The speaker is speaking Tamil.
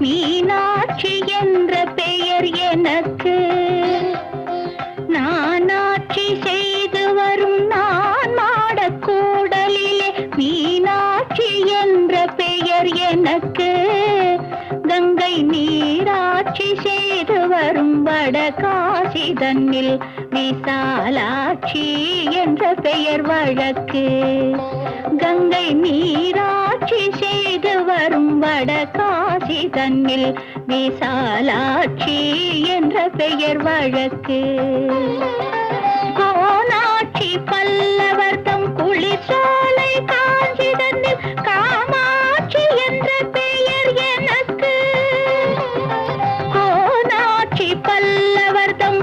மீனாட்சி என்ற பெயர் எனக்கு. நானாட்சி செய்து வரும் நான் மாடக்கூடலிலே மீனாட்சி என்ற பெயர் எனக்கு. கங்கை நீராட்சி செய்து வரும் வட காசி தன்னில் விசாலாட்சி என்ற பெயர் வழக்கு. கங்கை நீர் வீசும் வட காசி தன்னில் விசாலாட்சி என்ற பெயர் வழக்கு. கோனாட்சி பல்லவர் தம் குளிர்சோலை காஞ்சி தன்னில் காமாட்சி என்ற பெயர் எனக்கு. கோனாட்சி பல்லவர் தம்